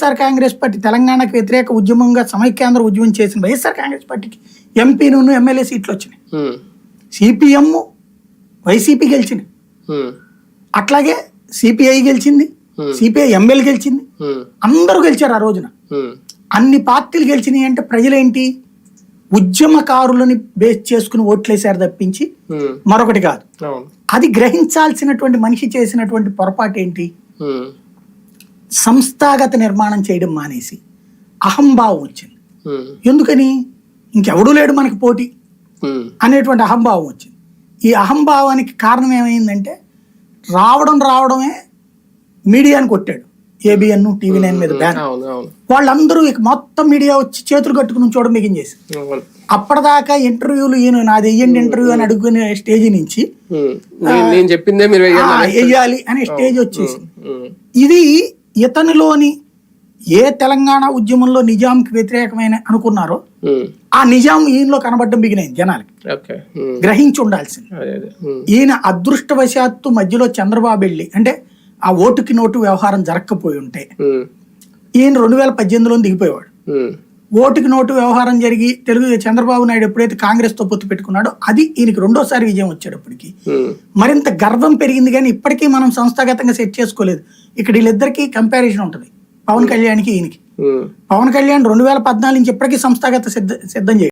YSR Congress party తెలంగాణకు వ్యతిరేక ఉద్యమంగా సమైక్యాంధ్ర ఉద్యమం చేసిన వైఎస్ఆర్ కాంగ్రెస్ పార్టీకి ఎంపీను ఎమ్మెల్యే సీట్లు వచ్చినాయి. సిపిఎం వైసీపీ గెలిచింది. అట్లాగే సిపిఐ గెలిచింది. సిపిఐ ఎంఎల్ గెలిచింది. అందరూ గెలిచారు ఆ రోజున. అన్ని పార్టీలు గెలిచినాయి అంటే ప్రజలేంటి? ఉద్యమకారులని బేస్ చేసుకుని ఓట్లేశారు తప్పించి మరొకటి కాదు. అది గ్రహించాల్సినటువంటి మనిషి చేసినటువంటి పొరపాటు ఏంటి? సంస్థాగత నిర్మాణం చేయడం మానేసి అహంభావం వచ్చింది. ఎందుకని? ఇంకెవడూ లేడు మనకి పోటీ. అనేటువంటి అహంభావం వచ్చింది. ఈ అహంభావానికి కారణం ఏమైందంటే రావడం రావడమే మీడియాని కొట్టాడు. ఏబిఎన్ టీవీ నైన్ మీద బ్యాన్ వాళ్ళందరూ ఇక మొత్తం మీడియా వచ్చి చేతులు కట్టుకుని చూడడం మిగించేసి అవును. అప్పటిదాకా ఇంటర్వ్యూలు ఈయన నాది వెయ్యండి ఇంటర్వ్యూ అని అడుగునే స్టేజ్ నుంచి నేను చెప్పిందే మీరు వెయ్యాలి. అనే స్టేజ్ వచ్చేసి ఇది ఇతనిలోని ఏ తెలంగాణ ఉద్యమంలో నిజాంకి వ్యతిరేకమైన అనుకున్నారో ఉమ్, ఆ నిజాం ఈయనలో కనబడడం మిగిలింది జనాలకి. ఉమ్, గ్రహించి ఉండాల్సింది. ఉమ్, ఈయన అదృష్టవశాత్తు మధ్యలో చంద్రబాబు వెళ్ళి అంటే ఆ ఓటుకి నోటు వ్యవహారం జరగకపోయి ఉంటే ఈయన రెండు వేల పద్దెనిమిదిలో దిగిపోయేవాడు. ఓటుకి నోటు వ్యవహారం జరిగి తెలుగు చంద్రబాబు నాయుడు ఎప్పుడైతే కాంగ్రెస్తో పొత్తు పెట్టుకున్నాడో అది ఈయనకి రెండోసారి విజయం వచ్చేటప్పటికి. మరింత గర్వం పెరిగింది కానీ ఇప్పటికీ మనం సంస్థాగతంగా సెట్ చేసుకోలేదు. ఇక్కడ వీళ్ళిద్దరికీ కంపారిజన్ ఉంటుంది. పవన్ కళ్యాణ్కి ఈయనకి. పవన్ కళ్యాణ్ రెండు వేల పద్నాలుగు నుంచి ఇప్పటికీ సంస్థాగత సిద్ధ సిద్ధం చేయాలి